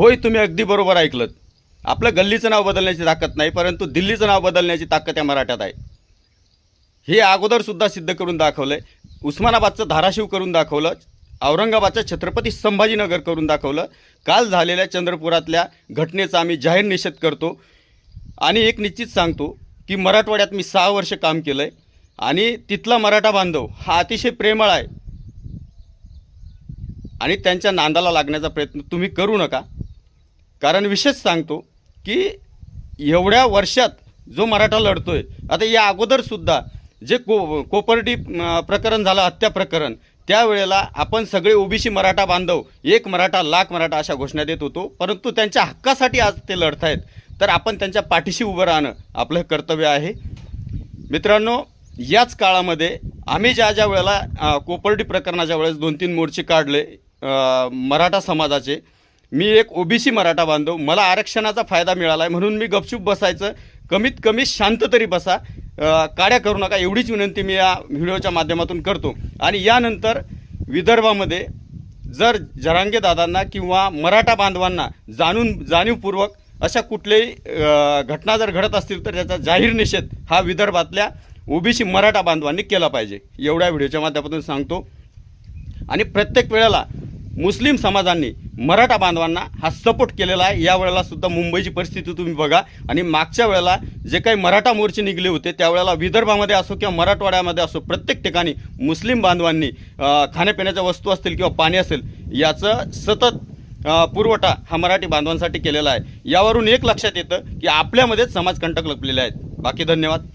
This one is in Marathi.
होय तुम्ही अगदी बरोबर ऐकलं आपलं गल्लीचं नाव बदलण्याची ताकद नाही परंतु दिल्लीचं नाव बदलण्याची ताकद या मराठ्यात आहे. हे अगोदरसुद्धा सिद्ध करून दाखवलं आहे उस्मानाबादचं धाराशिव करून दाखवलं. औरंगाबादचं छत्रपती संभाजीनगर करून दाखवलं. काल झालेल्या चंद्रपुरातल्या घटनेचा आम्ही जाहीर निषेध करतो. आणि एक निश्चित सांगतो की मराठवाड्यात मी सहा वर्ष काम केलं आहे आणि तिथला मराठा बांधव हा अतिशय प्रेमळ आहे. आणि त्यांच्या नांदाला लागण्याचा प्रयत्न तुम्ही करू नका. कारण विशेष सांगतो की एवढ्या वर्षात जो मराठा लढतो आहे आता या अगोदरसुद्धा जे को कोपर्टी प्रकरण झालं हत्या प्रकरण त्यावेळेला आपण सगळे ओबीसी मराठा बांधव एक मराठा लाख मराठा अशा घोषणा देत होतो. परंतु त्यांच्या हक्कासाठी आज ते लढत आहेत तर आपण त्यांच्या पाठीशी उभं राहणं आपलं कर्तव्य आहे. मित्रांनो याच काळामध्ये आम्ही ज्या ज्या वेळेला कोपर्टी कोपर्डी प्रकरणाच्या वेळेस दोन तीन मोर्चे काढले मराठा समाजाचे मी एक ओबीसी मराठा बांधव मला आरक्षणाचा फायदा मिळाला आहे म्हणून मी गपचूप बसायचं. कमीत कमी शांत तरी बसा. काड्या करू नका एवढीच विनंती मी या व्हिडिओच्या माध्यमातून करतो. आणि यानंतर विदर्भामध्ये जर जरांगे दादांना किंवा मराठा बांधवांना जाणून जाणीवपूर्वक अशा कुठल्याही घटना जर घडत असतील तर त्याचा जाहीर निषेध हा विदर्भातल्या ओबीसी मराठा बांधवांनी केला पाहिजे. एवढ्या व्हिडिओच्या माध्यमातून सांगतो. आणि प्रत्येक वेळेला मुस्लिम समाजांनी मराठा बांधवांना हा सपोर्ट केलेला आहे. यावेळेला सुद्धा मुंबईची परिस्थिती तुम्ही बघा. आणि मागच्या वेळेला जे काही मराठा मोर्चे निघले होते त्यावेळेला विदर्भामध्ये असो किंवा मराठवाड्यामध्ये असो प्रत्येक ठिकाणी मुस्लिम बांधवांनी खाण्यापिण्याच्या वस्तू असतील किंवा पाणी असेल याचं सतत पुरवठा हा मराठी बांधवांसाठी केलेला आहे. यावरून एक लक्षात येतं की आपल्यामध्येच समाजकंटक लपलेले आहेत. बाकी धन्यवाद.